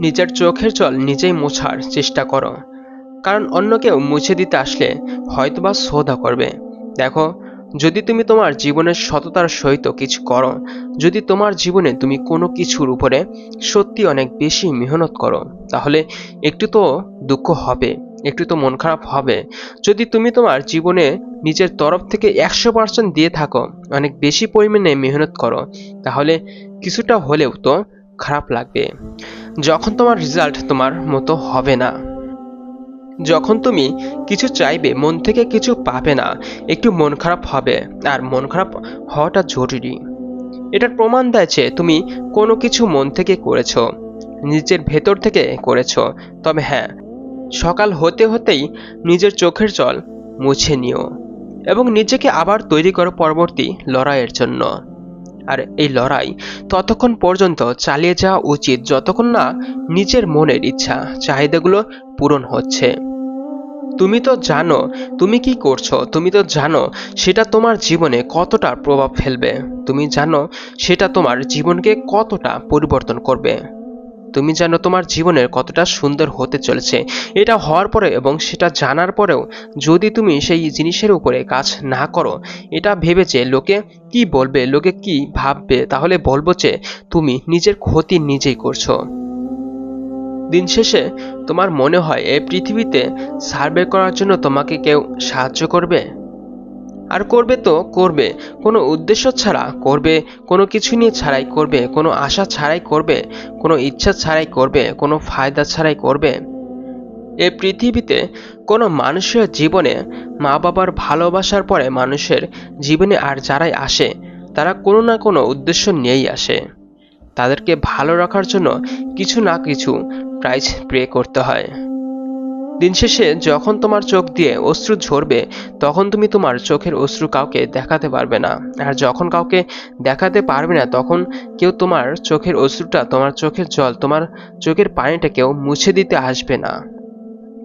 নিজের চোখের জল নিজেই মোছার চেষ্টা করো। কারণ অন্য কেউ মুছে দিতে আসলে হয়তোবা শ্রদ্ধা করবে। দেখো, যদি তুমি তোমার জীবনের সততার সহিত কিছু করো, যদি তোমার জীবনে তুমি কোনো কিছুর উপরে সত্যি অনেক বেশি মেহনত করো, তাহলে একটু তো দুঃখ হবে, একটু তো মন খারাপ হবে। যদি তুমি তোমার জীবনে নিজের তরফ থেকে একশো পার্সেন্ট দিয়ে থাকো, অনেক বেশি পরিমাণে মেহনত করো, তাহলে কিছুটা হলেও তো খারাপ লাগবে যখন তোমার রেজাল্ট তোমার মতো হবে না। যখন তুমি কিছু চাইবে, মন থেকে কিছু পাবে না, একটু মন খারাপ হবে। আর মন খারাপ হওয়াটা জরুরি। এটার প্রমাণ দেয় যে তুমি কোনো কিছু মন থেকে করেছ, নিজের ভেতর থেকে করেছ। তবে হ্যাঁ সকাল হতে হতেই নিজের চোখের জল মুছে নিও এবং নিজেকে আবার তৈরি করো পরবর্তী লড়াইয়ের জন্য। আর এই লড়াই ততক্ষণ পর্যন্ত চালিয়ে যাওয়া উচিত, যতক্ষণ না নিজের মনের ইচ্ছা, চাহিদাগুলো পূরণ হচ্ছে। তুমি তো জানো, তুমি কি করছ, তুমি তো জানো সেটা তোমার জীবনে কতটা প্রভাব ফেলবে। তুমি জানো সেটা তোমার জীবনকে কতটা পরিবর্তন করবে। তুমি জানো তোমার জীবনের কতটা সুন্দর হতে চলেছে। এটা হওয়ার পরে এবং সেটা জানার পরেও যদি তুমি সেই জিনিসের উপরে কাজ না করো, এটা ভেবে যে লোকে কি বলবে, লোকে কি ভাববে, তাহলে বলব যে তুমি নিজের ক্ষতি নিজেই করছ। দিন শেষে তোমার মনে হয় এই পৃথিবীতে সার্ভে করার জন্য তোমাকে কেউ সাহায্য করবে? আর করবে তো করবে। কোনো উদ্দেশ্য ছাড়া করবে, কোনো কিছু নিয়ে ছাড়াই করবে, কোনো আশা ছাড়াই করবে, কোনো ইচ্ছা ছাড়াই করবে, কোনো ফায়দা ছাড়াই করবে। এ পৃথিবীতে কোনো মানুষের জীবনে মা বাবার ভালোবাসার পরে মানুষের জীবনে আর যারাই আসে, তারা কোনো না কোনো উদ্দেশ্য নিয়েই আসে। তাদেরকে ভালো রাখার জন্য কিছু না কিছু প্রাইজ প্রে করতে হয়। দিন শেষে যখন তোমার চোখ দিয়ে অশ্রু ঝরবে, তখন তুমি তোমার চোখের অশ্রু কাউকে দেখাতে পারবে না। আর যখন কাউকে দেখাতে পারবে না, তখন কেউ তোমার চোখের অশ্রুটা, তোমার চোখের জল, তোমার চোখের পানিটা কেউ মুছে দিতে আসবে না।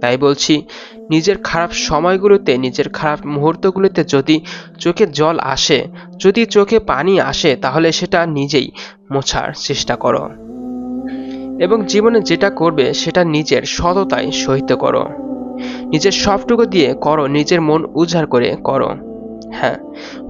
তাই বলছি, নিজের খারাপ সময়গুলোতে, নিজের খারাপ মুহূর্তগুলোতে যদি চোখে জল আসে, যদি চোখে পানি আসে, তাহলে সেটা নিজেই মোছার চেষ্টা করো। এবং জীবনে যেটা করবে সেটা নিজের সততায় সহিত করো। নিজের সবটুকু দিয়ে করো, নিজের মন উজাড় করে করো। হ্যাঁ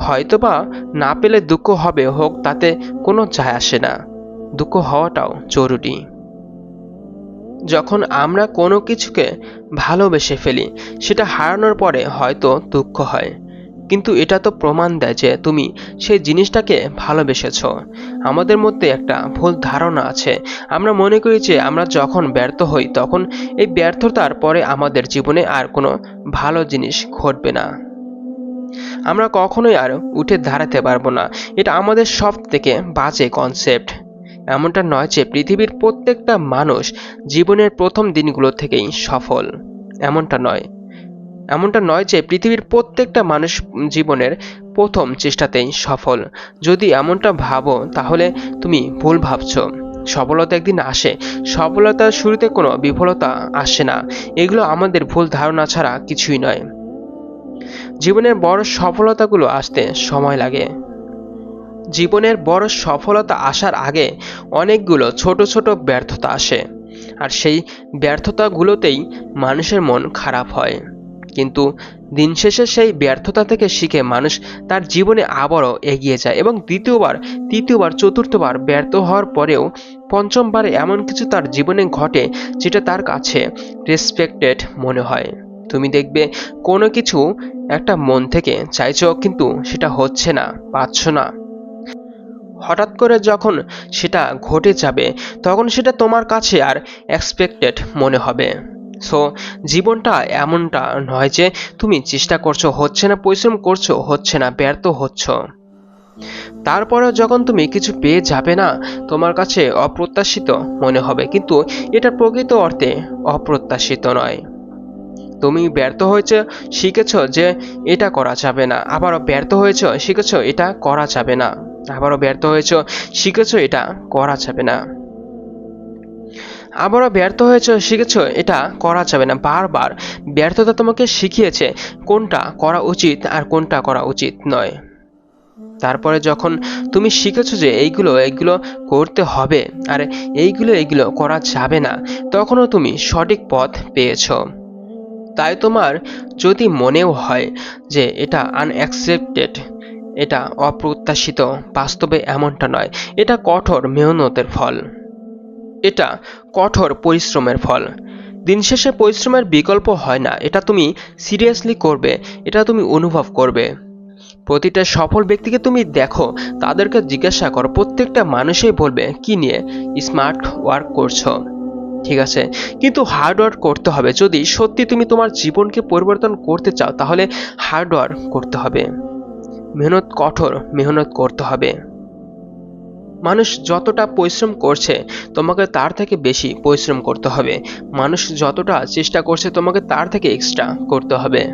হয়তোবা না পেলে দুঃখ হবে, হোক, তাতে কোনো যায় আসে না। দুঃখ হওয়াটাও জরুরি। যখন আমরা কোনো কিছুকে ভালোবেসে ফেলি, সেটা হারানোর পরে হয়তো দুঃখ হয়। কিন্তু এটা তো প্রমাণ দেয় যে তুমি সেই জিনিসটাকে ভালোবেসেছ। আমাদের মধ্যে একটা ভুল ধারণা আছে। আমরা মনে করি যে আমরা যখন ব্যর্থ হই, তখন এই ব্যর্থতার পরে আমাদের জীবনে আর কোনো ভালো জিনিস ঘটবে না। আমরা কখনোই আর উঠে দাঁড়াতে পারব না। এটা আমাদের সব থেকে বাজে কনসেপ্ট এমনটা নয় যে পৃথিবীর প্রত্যেকটা মানুষ জীবনের প্রথম দিনগুলো থেকেই সফল। এমনটা নয়। এমনটা নয় যে পৃথিবীর প্রত্যেকটা মানুষ জীবনের প্রথম চেষ্টাতেই সফল। যদি এমনটা ভাবো, তাহলে তুমি ভুল ভাবছ। সফলতা একদিন আসে। সফলতার শুরুতে কোনো বিফলতা আসে না। এগুলো আমাদের ভুল ধারণা ছাড়া কিছুই নয়। জীবনের বড় সফলতাগুলো আসতে সময় লাগে। জীবনের বড় সফলতা আসার আগে অনেকগুলো ছোট ছোট ব্যর্থতা আসে। আর সেই ব্যর্থতাগুলোতেই মানুষের মন খারাপ হয়। কিন্তু দিন শেষে সেই ব্যর্থতা থেকে শিখে মানুষ তার জীবনে আবারও এগিয়ে যায় এবং দ্বিতীয়বার, তৃতীয়বার, চতুর্থবার ব্যর্থ হওয়ার পরেও পঞ্চমবারে এমন কিছু তার জীবনে ঘটে যেটা তার কাছে রেসপেক্টেড মনে হয়। তুমি দেখবে কোনো কিছু একটা মন থেকে চাইছো কিন্তু সেটা হচ্ছে না, পাচ্ছ না। হঠাৎ করে যখন সেটা ঘটে যাবে, তখন সেটা তোমার কাছে আর এক্সপেক্টেড মনে হবে। সো জীবনটা এমনটা নয় যে তুমি চেষ্টা করছ, হচ্ছে না, পরিশ্রম করছ, হচ্ছে না, ব্যর্থ হচ্ছ। তারপরেও যখন তুমি কিছু পেয়ে যাবে না, তোমার কাছে অপ্রত্যাশিত মনে হবে। কিন্তু এটা প্রকৃত অর্থে অপ্রত্যাশিত নয়। তুমি ব্যর্থ হয়েছে, শিখেছ যে এটা করা যাবে না। আবারও ব্যর্থ হয়েছ, শিখেছ এটা করা যাবে না। আবারও ব্যর্থ হয়েছ, শিখেছ এটা করা যাবে না। আবারও ব্যর্থ হয়েছ, শিখেছ? এটা করা যাবে না। বারবার ব্যর্থতা তোমাকে শিখিয়েছে কোনটা করা উচিত আর কোনটা করা উচিত নয়। তারপরে যখন তুমি শিখেছো যে এইগুলো এইগুলো করতে হবে আর এইগুলো এইগুলো করা যাবে না, তখনও তুমি সঠিক পথ পেয়েছ। তাই তোমার যদি মনেও হয় যে এটা আনঅ্যাকসেপ্টেড এটা অপ্রত্যাশিত, বাস্তবে এমনটা নয়, এটা কঠোর মেহনতের ফল। এটা কঠোর পরিশ্রমের ফল। দিন শেষে পরিশ্রমের বিকল্প হয় না, এটা তুমি সিরিয়াসলি করবে, এটা তুমি অনুভব করবে। প্রতিটা সফল ব্যক্তিকে তুমি দেখো, তাদেরকে জিজ্ঞাসা করো, প্রত্যেকটা মানুষই বলবে, কি নিয়ে স্মার্ট ওয়ার্ক করছ? ঠিক আছে? কিন্তু হার্ড ওয়ার্ক করতে হবে। যদি সত্যি তুমি তোমার জীবনকে পরিবর্তন করতে চাও, তাহলে হার্ড ওয়ার্ক করতে হবে। মেহনত কঠোর, মেহনত করতে হবে। মানুষ যতটা পরিশ্রম করছে, তোমাকে তার থেকে বেশি পরিশ্রম করতে হবে। মানুষ যতটা চেষ্টা করছে, তোমাকে তার থেকে এক্সট্রা করতে হবে।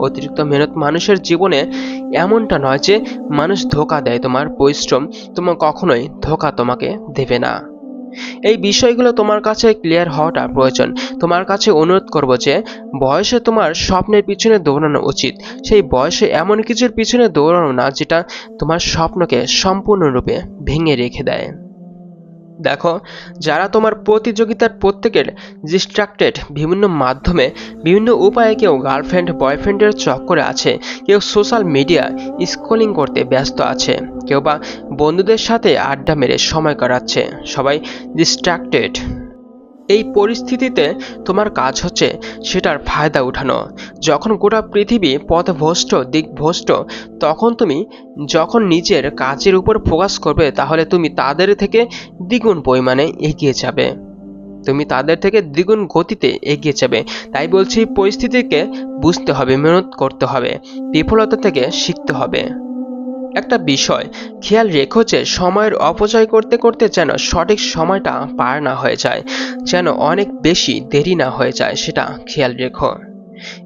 অতিরিক্ত মেহনত মানুষের জীবনে এমনটা নয় যে মানুষ ধোকা দেয় তোমার পরিশ্রম তোমার কখনোই ধোকা তোমাকে দেবে না। এই বিষয়গুলো তোমার কাছে ক্লিয়ার হওয়াটা প্রয়োজন। তোমার কাছে অনুরোধ করব যে, বয়সে তোমার স্বপ্নের পিছনে দৌড়ানো উচিত। সেই বয়সে এমন কিছুর পিছনে দৌড়ানো না যেটা তোমার স্বপ্নকে সম্পূর্ণরূপে ভেঙে রেখে দেয়। দেখো, যারা তোমার প্রতিযোগিতার প্রত্যেকের ডিস্ট্রাক্টেড বিভিন্ন মাধ্যমে বিভিন্ন উপায়ে কেউ গার্লফ্রেন্ড বয়ফ্রেন্ডের চক্করে আছে, কেউ সোশ্যাল মিডিয়া স্ক্রলিং করতে ব্যস্ত আছে, কেউ বা বন্ধুদের সাথে আড্ডা মেরে সময় কাটাচ্ছে, সবাই ডিস্ট্রাক্টেড এই পরিস্থিতিতে তোমার কাজ হচ্ছে সেটার ফায়দা উঠানো। যখন গোটা পৃথিবী পথভ্রষ্ট, দিকভ্রষ্ট, তখন তুমি যখন নিজের কাজের উপর ফোকাস করবে, তাহলে তুমি তাদের থেকে দ্বিগুণ পরিমাণে এগিয়ে যাবে। তুমি তাদের থেকে দ্বিগুণ গতিতে এগিয়ে যাবে। তাই বলছি, পরিস্থিতিকে বুঝতে হবে, মেহনত করতে হবে, বিফলতা থেকে শিখতে হবে। একটা বিষয়। খেয়াল রেখো যে সময়ের অপচয় করতে করতে যেন সঠিক সময়টা পার না হয়ে যায়, যেন অনেক বেশি দেরি না হয়ে যায়, সেটা খেয়াল রেখো।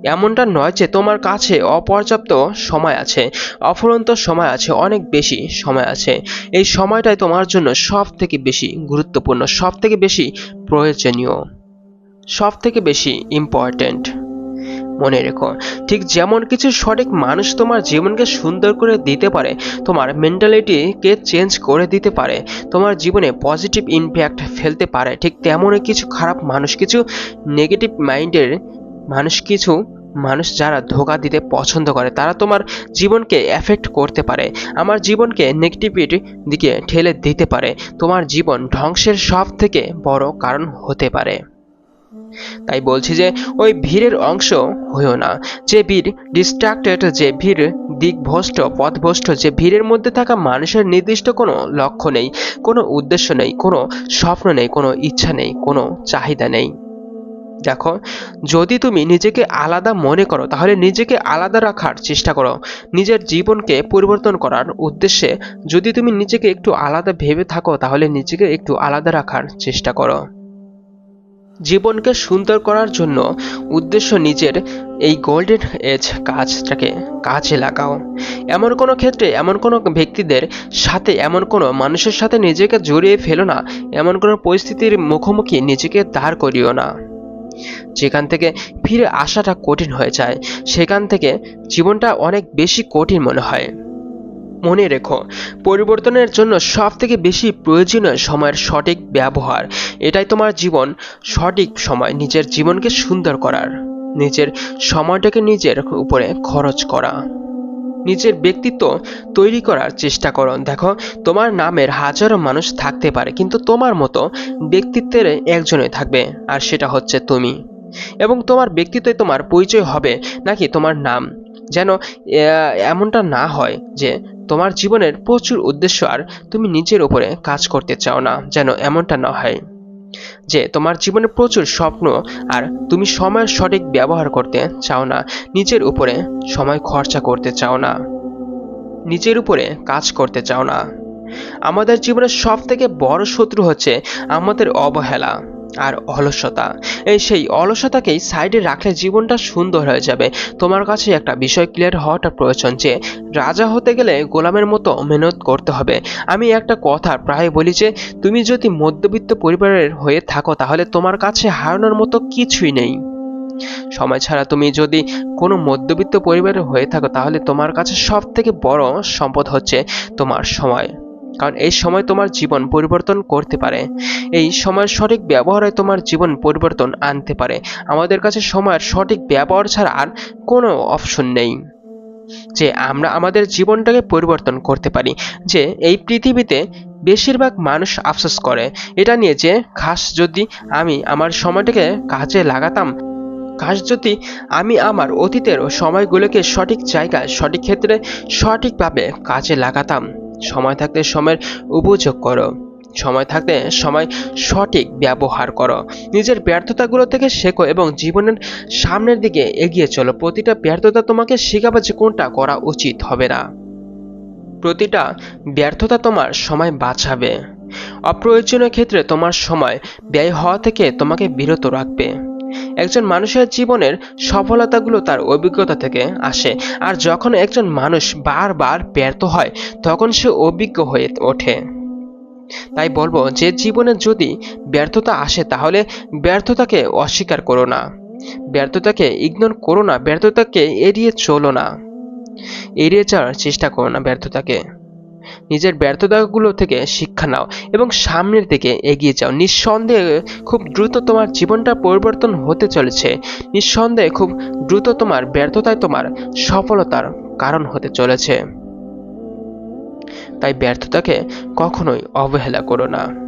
এমনটা নয় যে তোমার কাছে অপর্যাপ্ত সময় আছে, অফুরন্ত সময় আছে, অনেক বেশি সময় আছে। এই সময়টাই তোমার জন্য সব থেকে বেশি গুরুত্বপূর্ণ সব থেকে বেশি প্রয়োজনীয় সব থেকে বেশি ইম্পর্ট্যান্ট মনে রেখো। ঠিক যেমন কিছু সঠিক মানুষ তোমার জীবনকে সুন্দর করে দিতে পারে, তোমার মেন্টালিটিকে চেঞ্জ করে দিতে পারে, তোমার জীবনে পজিটিভ ইম্প্যাক্ট ফেলতে পারে। ঠিক তেমনই কিছু খারাপ মানুষ, কিছু নেগেটিভ মাইন্ডের মানুষ, কিছু মানুষ যারা ধোকা দিতে পছন্দ করে, তারা তোমার জীবনকে এফেক্ট করতে পারে, আমার জীবনকে নেগেটিভিটির দিকে ঠেলে দিতে পারে, তোমার জীবন ধ্বংসের সব থেকে বড় কারণ হতে পারে। তাই বলছি যে, ওই ভিড়ের অংশ হইও না। যে ভিড় ডিস্ট্রাক্টেড যে ভিড়, দিকভ্রষ্ট, পথভ্রষ্ট, যে ভিড়ের মধ্যে থাকা মানুষের নির্দিষ্ট কোনো লক্ষ্য নেই, কোনো উদ্দেশ্য নেই, কোনো স্বপ্ন নেই, কোনো ইচ্ছা নেই, কোনো চাহিদা নেই। দেখো, যদি তুমি নিজেকে আলাদা মনে করো, তাহলে নিজেকে আলাদা রাখার চেষ্টা করো। নিজের জীবনকে পরিবর্তন করার উদ্দেশ্যে যদি তুমি নিজেকে একটু আলাদা ভেবে থাকো, তাহলে নিজেকে একটু আলাদা রাখার চেষ্টা করো। জীবনকে সুন্দর করার জন্য উদ্দেশ্য নিজের এই গোল্ডেন এজ কাজটাকে কাজে লাগাও। এমন কোনো ক্ষেত্রে এমন কোনো ব্যক্তিদের সাথে, এমন কোনো মানুষের সাথে নিজেকে জড়িয়ে ফেলো না, এমন কোনো পরিস্থিতির মুখোমুখি নিজেকে দাঁড় করিও না। যেখান থেকে ফিরে আসাটা কঠিন হয়ে যায়, সেখান থেকে জীবনটা অনেক বেশি কঠিন মনে হয়। মনে রেখো, পরিবর্তনের জন্য সব থেকে বেশি প্রয়োজনীয় সময়ের সঠিক ব্যবহার। এটাই তোমার জীবন, সঠিক সময় নিজের জীবনকে সুন্দর করার। নিজের সময়টাকে নিজের উপরে খরচ করা। নিজের ব্যক্তিত্ব তৈরি করার চেষ্টা করো। দেখো, তোমার নামের হাজারো মানুষ থাকতে পারে, কিন্তু তোমার মতো ব্যক্তিত্বের একজনই থাকবে, আর সেটা হচ্ছে তুমি। এবং তোমার ব্যক্তিত্বই তোমার পরিচয় হবে, নাকি তোমার নাম। যেন এমনটা না হয় যে তোমার জীবনের প্রচুর উদ্দেশ্য আর তুমি নিজের উপরে কাজ করতে চাও না, যেন এমনটা না হয়। যে তোমার জীবনে প্রচুর স্বপ্ন আর তুমি সময়ের সঠিক ব্যবহার করতে চাও না, নিজের উপরে সময় খরচা করতে চাও না, নিজের উপরে কাজ করতে চাও না। আমাদের জীবনের সব থেকে বড় শত্রু হচ্ছে আমাদের অবহেলা। আর অলসতা। এই সেই অলসতাকেই সাইডে রাখলে জীবনটা সুন্দর হয়ে যাবে। তোমার কাছে একটা বিষয় ক্লিয়ার হওয়াটা প্রয়োজন যে, রাজা হতে গেলে গোলামের মতো মেহনত করতে হবে। আমি একটা কথা প্রায় বলি যে, তুমি যদি মধ্যবিত্ত পরিবারের হয়ে থাকো, তাহলে তোমার কাছে হারানোর মতো কিছুই নেই। সময় ছাড়া তুমি যদি কোনো মধ্যবিত্ত পরিবারের হয়ে থাকো, তাহলে তোমার কাছে সব থেকে বড় সম্পদ হচ্ছে তোমার সময়। কারণ এই সময় তোমার জীবন পরিবর্তন করতে পারে। এই সময়ের সঠিক ব্যবহারে তোমার জীবন পরিবর্তন আনতে পারে। আমাদের কাছে সময়ের সঠিক ব্যবহার ছাড়া আর কোনো অপশন নেই। যে আমরা আমাদের জীবনটাকে পরিবর্তন করতে পারি, যে এই পৃথিবীতে বেশিরভাগ মানুষ আফসোস করে। এটা নিয়ে যে খাস যদি আমি আমার সময়টাকে কাজে লাগাতাম কাজ যদি আমি আমার অতীতের সময়গুলোকে সঠিক জায়গায়, সঠিক ক্ষেত্রে সঠিকভাবে কাজে লাগাতাম। সময় থাকতে সময়ের উপযোগ করো। সময় থাকতে সময় সঠিক ব্যবহার করো। নিজের ব্যর্থতাগুলো থেকে শেখো এবং জীবনের সামনের দিকে এগিয়ে চলো। প্রতিটা ব্যর্থতা তোমাকে শেখাবে যে কোনটা করা উচিত হবে না। প্রতিটা ব্যর্থতা তোমার সময় বাঁচাবে। অপ্রয়োজনীয় ক্ষেত্রে তোমার সময় ব্যয় হওয়া থেকে তোমাকে বিরত রাখবে। একজন মানুষের জীবনের সফলতাগুলো তার অভিজ্ঞতা থেকে আসে। আর যখন একজন মানুষ বারবার ব্যর্থ হয়, তখন সে অভিজ্ঞ হয়ে ওঠে। তাই বলব, যে জীবনে যদি ব্যর্থতা আসে, তাহলে ব্যর্থতাকে অস্বীকার করো না। ব্যর্থতাকে ইগনোর করো না। ব্যর্থতাকে এড়িয়ে চলো না। এড়িয়ে যাওয়ার চেষ্টা করো না ব্যর্থতাকে। নিজের ব্যর্থতাগুলো থেকে শিক্ষা নাও এবং সামনের দিকে এগিয়ে যাও। নিঃসন্দেহে খুব দ্রুত তোমার জীবনটা পরিবর্তন হতে চলেছে। নিঃসন্দেহে খুব দ্রুত তোমার ব্যর্থতায় তোমার সফলতার কারণ হতে চলেছে। তাই ব্যর্থতাকে কখনোই অবহেলা করো না।